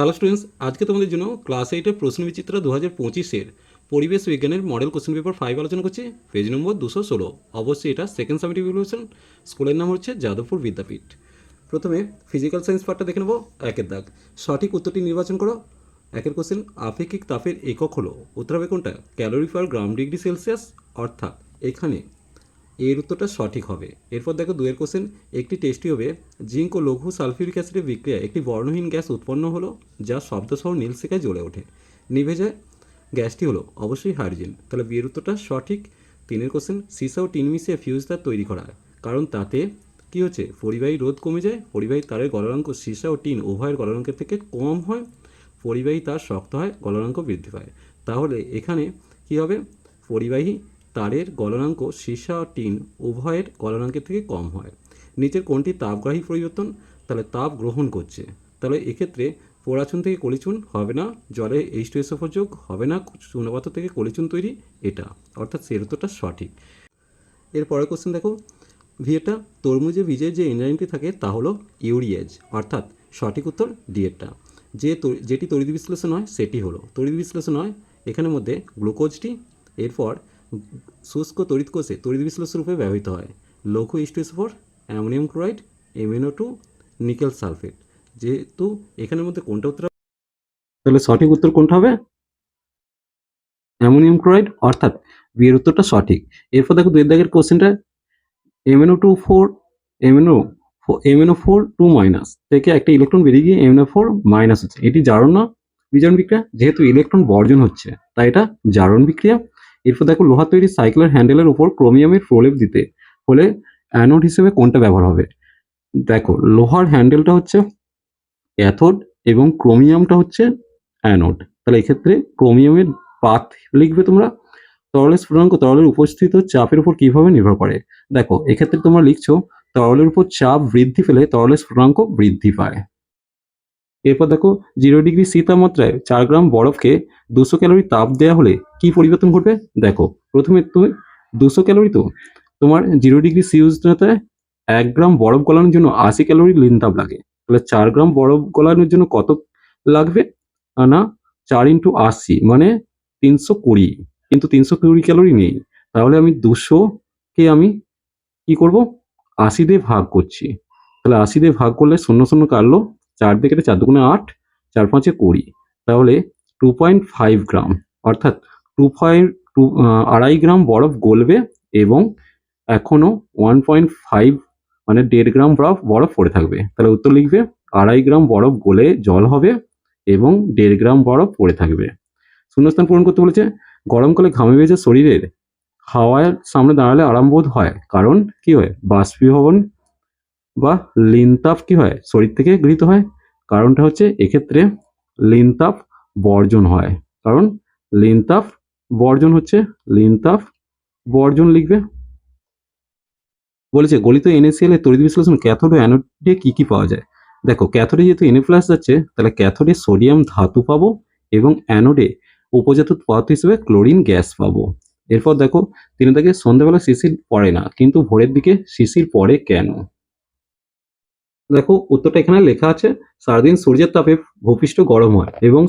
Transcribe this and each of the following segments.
Hello students আজকে তোমাদের জন্য ক্লাস এইটের প্রশ্ন বিচিত্রা দু হাজার পঁচিশের পরিবেশ বিজ্ঞানের মডেল কোশ্চেন পেপার ফাইভ আলোচনা করছি। পেজ নম্বর দুশো ষোলো। অবশ্যই এটা সেকেন্ড সামিটিভ ইভলিউশন স্কুলের নাম হচ্ছে যাদবপুর বিদ্যাপীঠ। প্রথমে ফিজিক্যাল সায়েন্স পার্টটা দেখে নেব। একের দাগ। সঠিক উত্তরটি নির্বাচন করো। একের কোশ্চেন আপেক্ষিক তাপের একক হলো। উত্তর হবে কোনটা? Calorie per gram degree Celsius অর্থাৎ এখানে এর উত্তরটা সঠিক হবে। এরপর দেখো দুয়ের কোশ্চেন একটি টেস্টি হবে, জিঙ্ক ও লঘু সালফিউরিক অ্যাসিডের বিক্রিয়া একটি বর্ণহীন গ্যাস উৎপন্ন হলো, যা শব্দসহ নীল শিকায় জ্বলে ওঠে। নিভে যায় গ্যাসটি হলো অবশ্যই হাইড্রোজেন। তাহলে বিয়ের উত্তরটা সঠিক। তিনের কোশ্চেন সিসা ও টিন মিশিয়ে ফিউজ তার তৈরি করা। হয় কারণ তাতে কী হচ্ছে? পরিবাহী রোধ কমে যায়, পরিবাহী তারের গলনাঙ্ক সীসা ও টিন উভয়ের গলনাঙ্কের থেকে কম হয়, পরিবাহী তার শক্ত হয়, গলনাঙ্ক বৃদ্ধি পায়। তাহলে এখানে কী হবে? পরিবাহী তারের গলনাঙ্ক সীসা ও টিন উভয়ের গলনাঙ্কের থেকে কম হয়। নিচের কোনটি তাপগ্রাহী পরিবর্তন, তাহলে তাপ গ্রহণ করছে। তাহলে এক্ষেত্রে পোড়াচুন থেকে কলিচুন হবে না, জলে এইচ টু এসোফোর যোগ হবে না, চুনাপাথর থেকে কলিচুন তৈরি এটা। অর্থাৎ উত্তরটা সঠিক। এর পরের কোশ্চেন দেখো। ভিএটা তরমুজে বীজের যে এনজাইমটি থাকে তা হলো ইউরিয়েজ, অর্থাৎ সঠিক উত্তর ডিএটা যে যেটি তড়িৎ বিশ্লেষণ হয় সেটি হলো। তড়িৎ বিশ্লেষণ হয় এখানের মধ্যে গ্লুকোজটি, এরপর শুষ্ক তড়িৎ কোষে তড়িৎ বিশ্লেষণ রূপে ব্যবহৃত হয়। লঘু ইস্টোসফোর, ammonium chloride, MnO two, nickel sulphate. যেহেতু এখানের মধ্যে কোনটা উত্তর? তাহলে সঠিক উত্তর কোনটা হবে? অ্যামোনিয়াম ক্লোরাইড, অর্থাৎ বিয়ের উত্তরটা সঠিক। এরপর দেখো দুই দাগের কোশ্চেনটা, MnO two four, MnO MnO four two minus. থেকে একটা ইলেকট্রন বেরিয়ে গিয়ে এমএনও ফোর মাইনাস হচ্ছে। এটি জারণ না বিজারণ বিক্রিয়া যেহেতু ইলেকট্রন বর্জন হচ্ছে, তাই এটা জারণ বিক্রিয়া। এরপর দেখো লোহার তৈরি সাইকেলের হ্যান্ডেলের উপর ক্রোমিয়ামের প্রলেপ দিতে হলে অ্যানোড হিসেবে কোনটা ব্যবহার হবে? দেখো, লোহার হ্যান্ডেলটা হচ্ছে ক্যাথোড এবং ক্রোমিয়ামটা হচ্ছে অ্যানোড। তাহলে এক্ষেত্রে ক্রোমিয়ামের পাথ লিখবে তোমরা। তরলের স্ফুটনাঙ্ক, তরলের উপস্থিত চাপের উপর কীভাবে নির্ভর করে? দেখো, এক্ষেত্রে তোমরা লিখছো, তরলের উপর চাপ বৃদ্ধি পেলে তরলের স্ফুটনাঙ্ক বৃদ্ধি পায়। এরপর দেখো, জিরো ডিগ্রি সি তাপমাত্রায় চার গ্রাম বরফকে দুশো ক্যালোরি তাপ দেওয়া হলে কি পরিবর্তন ঘটবে? দেখো, প্রথমে তুমি দুশো ক্যালোরি তো, তোমার জিরো ডিগ্রি সি উষ্ণতায় এক গ্রাম বরফ গলানোর জন্য আশি ক্যালোরি লিন তাপ লাগে। তাহলে চার গ্রাম বরফ গলানোর জন্য কত লাগবে? না, চার ইন্টু আশি মানে তিনশো কুড়ি। কিন্তু তিনশো কুড়ি ক্যালোরি নেই। তাহলে আমি দুশোকে আমি কি করব? আশি দিয়ে ভাগ করছি। তাহলে আশি দিয়ে ভাগ করলে শূন্য শূন্য কাটলো, চার দিয়ে কেটে চার দুগুণে আট, চার পাঁচে কুড়ি। তাহলে টু পয়েন্ট ফাইভ গ্রাম, অর্থাৎ টু পয়েন্ট টু আড়াই গ্রাম বরফ গলবে এবং এখনও ওয়ান পয়েন্ট ফাইভ মানে দেড় গ্রাম বরফ বরফ পড়ে থাকবে। তাহলে উত্তর লিখবে, আড়াই গ্রাম বরফ গলে জল হবে এবং দেড় গ্রাম বরফ পড়ে থাকবে। শূন্যস্থান পূরণ করতে বলেছে, গরমকালে ঘামে বেজে শরীরের হাওয়ার সামনে দাঁড়ালে আরাম বোধ হয়। কারণ কি হয়? বাষ্পীভবন বা লিনতাপ কি হয়? শরীর থেকে গৃহীত হয়। কারণটা হচ্ছে এক্ষেত্রে লিনতাপ বর্জন হয়। কারণ লিনতাপ বর্জন হচ্ছে লিনতাপ বর্জন লিখবে। বলেছে, গলিত এনএসিএল এর তড়িৎ বিশ্লেষণ ক্যাথোড অ্যানোডে কি কি পাওয়া যায়? দেখো, ক্যাথোডে যেহেতু এনএ যাচ্ছে, তাহলে ক্যাথোডে সোডিয়াম ধাতু পাবো এবং অ্যানোডে উপজাত পদার্থ হিসেবে ক্লোরিন গ্যাস পাবো। এরপর দেখো, তিনি তাকে সন্ধ্যাবেলা শিশির পড়ে না, কিন্তু ভোরের দিকে শিশির পড়ে কেন? দেখো, উত্তরটা এখানে লেখা আছে, সারাদিন সূর্যের তাপে ভূপৃষ্ঠ গরম হয় এবং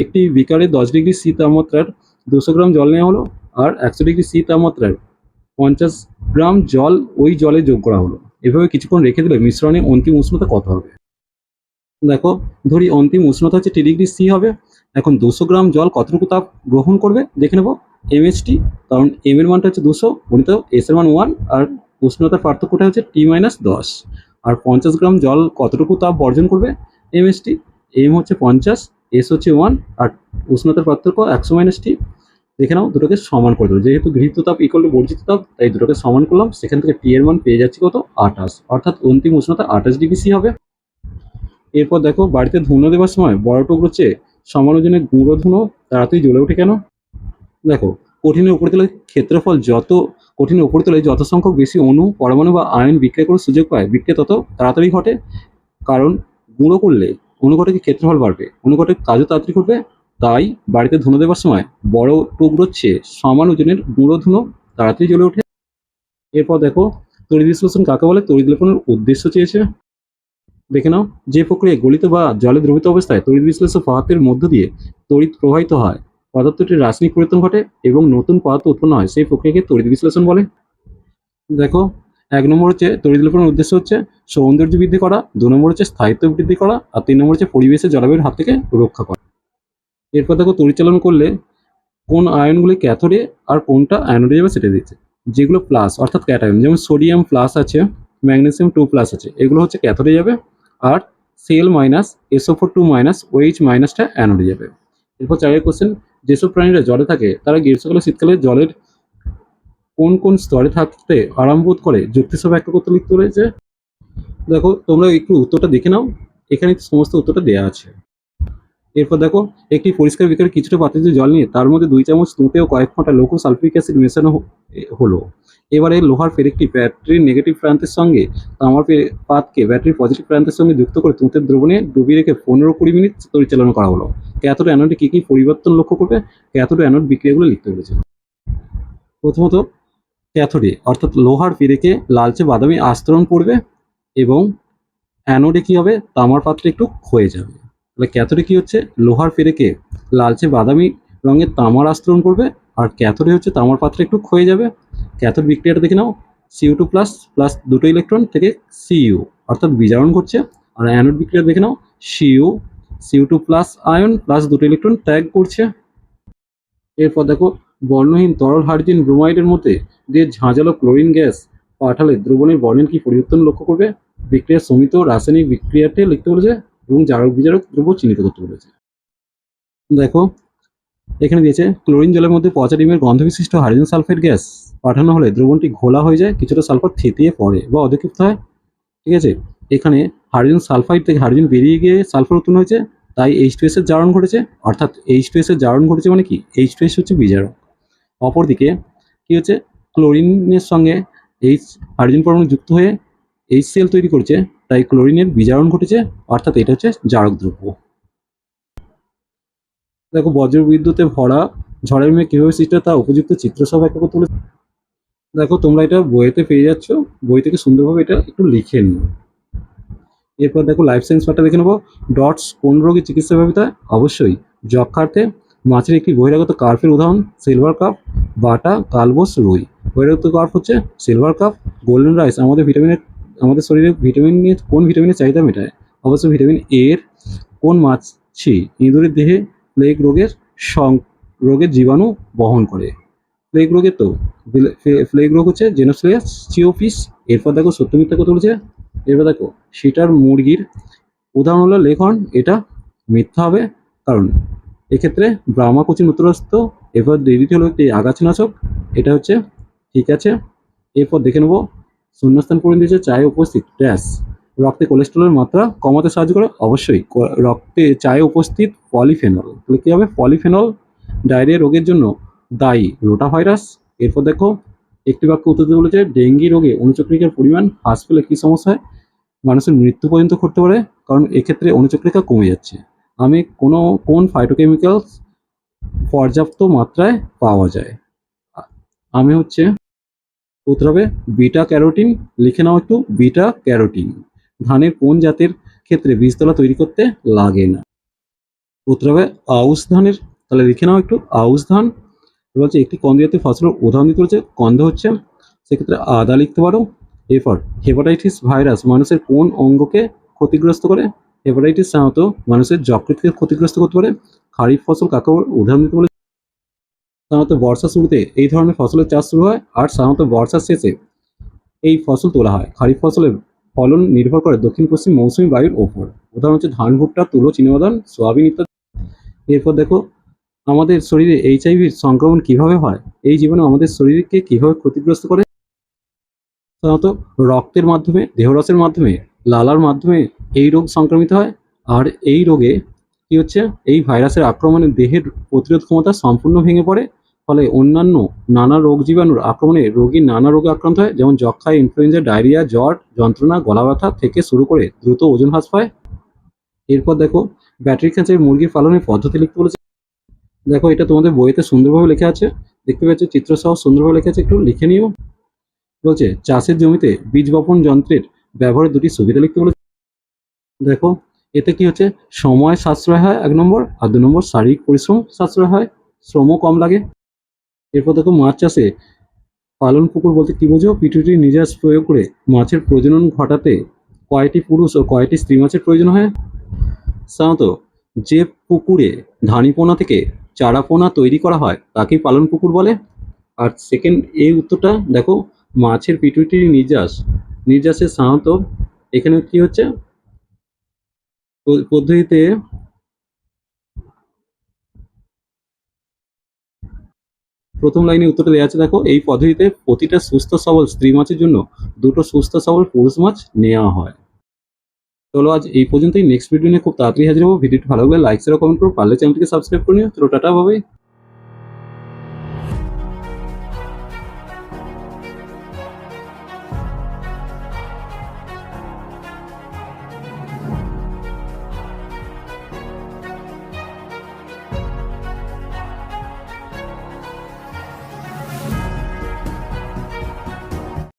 একটি বিকারে দশ ডিগ্রি সি তাপমাত্রার দুশো গ্রাম জল নেওয়া হলো আর একশো ডিগ্রি সি তাপমাত্রার পঞ্চাশ গ্রাম জল ওই জলে যোগ করা হলো। এভাবে কিছুক্ষণ রেখে দিলে মিশ্রণে অন্তিম উষ্ণতা কত হবে? দেখো, ধরি অন্তিম উষ্ণতা হচ্ছে টি ডিগ্রি সি হবে। এখন দুশো গ্রাম জল কতটুকু তাপ গ্রহণ করবে? দেখে নেব। এম এমএসটি কারণ এম এর মানটা হচ্ছে দুশো, গণিত এস এর মান ওয়ান, আর উষ্ণতার পার্থক্যটা হচ্ছে টি মাইনাস দশ। আর পঞ্চাশ গ্রাম জল কতটুকু তাপ বর্জন করবে? এম এমএসটি এম হচ্ছে পঞ্চাশ এস হচ্ছে ওয়ান আর উষ্ণতার পার্থক্য একশো মাইনাস টি দেখে নাও, দুটোকে সমান করে দেবো যেহেতু গৃহীত তাপ ইকুয়াল টু বর্জিত তাপ তাই দুটোকে সমান করলাম। সেখান থেকে টি এর মান পেয়ে যাচ্ছি কত? আঠাশ। অর্থাৎ অন্তিম উষ্ণতা আঠাশ ডিগ্রি সি হবে। এরপর দেখো, বাড়িতে ধুনো দেওয়ার সময় বড় টুকরো চেয়ে সমান ওজনের গুঁড়ো ধুনো তাড়াতাড়ি জ্বলে ওঠে কেন? দেখো, কঠিনের উপরিতলের ক্ষেত্রফল যত, কঠিনের উপরিতলে যত সংখ্যক বেশি অণু, পরমাণু বা আয়ন বিক্রিয়া করার সুযোগ পায়, বিক্রিয়া তত তাড়াতাড়ি ঘটে। কারণ গুঁড়ো করলে অনুঘটকের ক্ষেত্রফল বাড়বে। অনুঘটক কাজও তাড়াতাড়ি করবে। তাই বাড়িতে ধুনো দেওয়ার সময় বড় টুকরোর চেয়ে সমান ওজনের গুঁড়ো ধুনো তাড়াতাড়ি জ্বলে ওঠে। এরপর দেখো, তড়িৎ বিশ্লেষণ কাকে বলে? তড়িৎ লেখনের উদ্দেশ্য চেয়েছে। দেখে নাও, যে প্রক্রিয়ায় গলিত বা জলে দ্রবিত অবস্থায় তড়িৎ বিশ্লেষক পদার্থের মধ্য দিয়ে তড়িৎ প্রবাহিত হয়, পদার্থটির রাসায়নিক পরিবর্তন ঘটে এবং নতুন পদার্থ উৎপন্ন হয়, সেই প্রক্রিয়াকে তড়িৎ বিশ্লেষণ বলে। দেখো এক নম্বর হচ্ছে লেখনের উদ্দেশ্য হচ্ছে সৌন্দর্য বৃদ্ধি করা, দু নম্বর হচ্ছে স্থায়িত্ব বৃদ্ধি করা, আর তিন নম্বর হচ্ছে পরিবেশের জলবায়ুর হাত থেকে রক্ষা করা। এরপর দেখো তড়িৎচালন করলে কোন আয়নগুলি ক্যাথোডে আর কোনটা অ্যানোডে যাবে সেটা দিচ্ছে, যেগুলো প্লাস অর্থাৎ ক্যাটায়ন, যেমন সোডিয়াম প্লাস আছে, ম্যাগনেসিয়াম টু প্লাস আছে, এগুলো হচ্ছে ক্যাথোডে যাবে, আর cell minus SO four two minus OH মাইনাসটা অ্যানোডে যাবে। এরপর চারের কোশ্চেন যেসব প্রাণীরা জলে থাকে, তারা গ্রীষ্মকালে, শীতকালে জলের কোন কোন স্তরে থাকতে আরাম বোধ করে? যুক্তিসহ ব্যাখ্যা করতে লিখতে রয়েছে দেখো, তোমরা একটু উত্তরটা দেখে নাও। এখানে সমস্ত উত্তরটা দেওয়া আছে। এরপর দেখো, একটি পরিষ্কার বিকারে কিছুটা পাত্রে জল নিয়ে, তার মধ্যে দুই চামচ তুঁতে ও কয়েক ফোঁটা লৌহ সালফিক অ্যাসিড মেশানো হলো। এবারে লোহার ফেরেকটি ব্যাটারির নেগেটিভ প্রান্তের সঙ্গে তামার পাতকে ব্যাটারির পজিটিভ প্রান্তের সঙ্গে যুক্ত করে তুঁতের দ্রবণে ডুবিয়ে রেখে পনেরো কুড়ি মিনিট পরিচালনা করা হলো। ক্যাথোড অ্যানোডে কী কী পরিবর্তন লক্ষ্য করবে? ক্যাথোড অ্যানোড বিক্রিয়াগুলো লিখতে বলেছে। প্রথমত ক্যাথোডে, অর্থাৎ লোহার ফেরেকে লালচে বাদামি আস্তরণ পড়বে এবং অ্যানোডে কী হবে? তামার পাত্রে একটু ক্ষয়ে যাবে। তাহলে ক্যাথোডে কী হচ্ছে? লোহার ফেরেকে লালচে বাদামি রঙের তামার আস্তরণ করবে আর ক্যাথোডে হচ্ছে তামার পাত্রে একটু ক্ষয়ে যাবে। ক্যাথোড বিক্রিয়াটা দেখে নাও। সিউ টু প্লাস প্লাস দুটো ইলেকট্রন থেকে সিইউ অর্থাৎ বিজারণ করছে। আর অ্যানোড বিক্রিয়া দেখে নাও। CU CU two plus ion plus দুটো ইলেকট্রন ত্যাগ করছে। এরপর দেখো বর্ণহীন তরল হাইড্রোজেন ব্রোমাইডের মধ্যে দিয়ে ঝাঁঝালো ক্লোরিন গ্যাস পাঠালে দ্রবণের বর্ণের কি পরিবর্তন লক্ষ্য করবে? বিক্রিয়া সমিত রাসায়নিক বিক্রিয়াতে লিখতে বলেছে এবং জারক বিজারক দ্রব্য চিহ্নিত করতে বলেছে। দেখো, এখানে দিয়েছে, ক্লোরিন জলের মধ্যে পচা ডিমের গন্ধ বিশিষ্ট হাইড্রোজেন সালফাইড গ্যাস পাঠানো হলে দ্রবণটি ঘোলা হয়ে যায়, কিছুটা সালফার থেতিয়ে পড়ে বা অধিক্ষিপ্ত হয়। ঠিক আছে? এখানে হাইড্রোজেন সালফাইড থেকে হাইড্রোজেন বেরিয়ে গিয়ে সালফার উৎপন্ন হয়েছে, তাই এইচ টু এসের জারণ ঘটেছে। অর্থাৎ এইচ টু এসের জারণ ঘটেছে মানে কি? এইচ টু এস হচ্ছে বিজারক। অপরদিকে কি হচ্ছে? ক্লোরিনের সঙ্গে এইচ হাইড্রোজেন পরমাণু যুক্ত হয়ে এইচ সেল তৈরি করছে, তাই ক্লোরিনের বিজারণ ঘটেছে, অর্থাৎ এটা হচ্ছে জারক দ্রব্য। দেখো বজ্র বিদ্যুতে ভরা ঝড়ের মেয়ে কীভাবে সৃষ্টি তা উপযুক্ত চিত্র সব একটা তুলে দেখো, তোমরা এটা বইতে পেয়ে যাচ্ছ, বই থেকে সুন্দরভাবে এটা একটু লিখে নিও। এরপর দেখো লাইফ সায়েন্স পার্টটা দেখে নেব। ডটস, কোন রোগের চিকিৎসা হয়? অবশ্যই যক্ষার্থে মাছের একটি বহিরাগত কার্পের উদাহরণ সিলভার কাপ বাটা, কালবোস, রুই। বহিরাগত কার্প হচ্ছে সিলভার কাপ গোল্ডেন রাইস আমাদের ভিটামিনের আমাদের শরীরে ভিটামিন নিয়ে কোন ভিটামিনের চাহিদা মেটায়? অবশ্যই ভিটামিন এ এর কোন মাছি ইঁদুরের দেহে প্লেগ রোগের সং রোগের জীবাণু বহন করে? প্লেগ রোগের তো প্লেগ রোগ হচ্ছে জেনোসিয়াস চিওপিস এরপর দেখো সত্য মিথ্যা কথা বলেছে। এরপর দেখো, সেটার মুরগির উদাহরণ হলো লেখন, এটা মিথ্যা হবে। কারণ এক্ষেত্রে ব্রাহ্মাকুচিন উত্তরস্থ এরপর দ্বিতীয় হলো একটি আগাছানাশক, এটা হচ্ছে, ঠিক আছে? এরপর দেখে নেব, শূন্যস্থান পূরণ দিয়েছে চায়ে উপস্থিত ড্যাশ রক্তে কোলেস্ট্রলের মাত্রা কমাতে সাহায্য করে? অবশ্যই। রক্তে চায়ে উপস্থিত পলিফেনল। তাহলে কী হবে? পলিফেনল ডায়রিয়া রোগের জন্য দায়ী রোটা ভাইরাস এরপর দেখো, একটি বাক্য উত্তর দিতে বলেছে, ডেঙ্গি রোগে অনুচক্রিকার পরিমাণ হ্রাস পেলে কী সমস্যা হয়? মানুষের মৃত্যু পর্যন্ত ঘটতে পারে, কারণ এক্ষেত্রে অনুচক্রিকা কমে যাচ্ছে। আমি কোনো, কোন ফাইটোকেমিক্যালস পর্যাপ্ত মাত্রায় পাওয়া যায়। আমি হচ্ছে উত্তর বিটা ক্যারোটিন। লিখে নাও একটু, বিটা ক্যারোটিন। ধানের কোন জাতের ক্ষেত্রে বীজতলা তৈরি করতে লাগে না? উত্তর আউশ ধানের, তাহলে লিখে নাও একটু, আউশ ধান। হচ্ছে একটি কন্দ জাতীয় ফসলের উদাহরণ দিতে বলছে কন্দ হচ্ছে, সেক্ষেত্রে আদা লিখতে পারো। এরপর হেপাটাইটিস ভাইরাস মানুষের কোন অঙ্গকে ক্ষতিগ্রস্ত করে? হেপাটাইটিস সাধারণত মানুষের যকৃতকে ক্ষতিগ্রস্ত করতে পারে, খারিফ ফসল কাকে উদাহরণ দিতে বলে। সাধারণত বর্ষা শুরুতে এই ধরনের ফসলের চাষ শুরু হয় আর সাধারণত বর্ষার শেষে এই ফসল তোলা হয়। খারিফ ফসলের ফলন নির্ভর করে দক্ষিণ, পশ্চিম, মৌসুমী বায়ুর ওপর। উদাহরণ হচ্ছে ধান, ভুট্টা, তুলো চিনাবাদান সোয়াবিন ইত্যাদি। এরপর দেখো, আমাদের শরীরে এইচআইভির সংক্রমণ কীভাবে হয়? এই জীবাণু আমাদের শরীরকে কীভাবে ক্ষতিগ্রস্ত করে? সাধারণত রক্তের মাধ্যমে, দেহরসের মাধ্যমে, লালার মাধ্যমে এই রোগ সংক্রমিত হয়, আর এই রোগে কি হচ্ছে? এই ভাইরাসের আক্রমণে দেহের প্রতিরোধ ক্ষমতা সম্পূর্ণ ভেঙে পড়ে, ফলে অন্যান্য নানা রোগ জীবাণুর আক্রমণে রোগী নানা রোগে আক্রান্ত হয়, যেমন যক্ষা ইনফ্লুয়েঞ্জা ডায়রিয়া জ্বর, যন্ত্রণা, গলা ব্যথা থেকে শুরু করে দ্রুত ওজন হ্রাস পায়। এরপর দেখো ব্যাটারি ক্যান্সারের মুরগি পালনের পদ্ধতি লিখতে বলেছে। দেখো, এটা তোমাদের বইতে সুন্দরভাবে লেখা আছে। দেখতে পাচ্ছ চিত্র সহ সুন্দরভাবে লেখা আছে, একটু লিখে নিও। বলছে, চাষের জমিতে বীজ বপন যন্ত্রের ব্যবহারের দুটি সুবিধা লিখতে বলেছে। দেখো, এতে কি হচ্ছে? সময় সাশ্রয় হয় এক নম্বর, আর দু নম্বর শারীরিক পরিশ্রম সাশ্রয় হয়, শ্রমও কম লাগে। এরপর দেখো, মাছ চাষে পালন পুকুর বলতে কি বোঝো? পিটুটি নিজাস প্রয়োগ করে মাছের প্রজনন ঘটাতে কয়টি পুরুষ ও কয়টি স্ত্রী মাছের প্রয়োজন হয়? সাধারণত, যে পুকুরে ধানিপোনা থেকে চারাপোনা তৈরি করা হয়, তাকেই পালন পুকুর বলে। আর সেকেন্ড এই উত্তরটা দেখো, মাছের পিটুইটির নির্যাস নির্যাসের সাধারণত এখানে কি হচ্ছে? পদ্ধতিতে প্রথম লাইনে উত্তরটা দেওয়া আছে, দেখো, এই পদ্ধতিতে প্রতিটা সুস্থ সবল স্ত্রী মাছের জন্য দুটো সুস্থ সবল পুরুষ মাছ নেওয়া হয়। চলো আজ এই পর্যন্তই। নেক্সট ভিডিও নিয়ে খুব তাড়াতাড়ি হাজির হব। ভিডিওটি ভালো লাগলে লাইক শেয়ার কমেন্ট করো। পারলে চ্যানেলটিকে সাবস্ক্রাইব করে নিও। চলো, টাটা ভাবে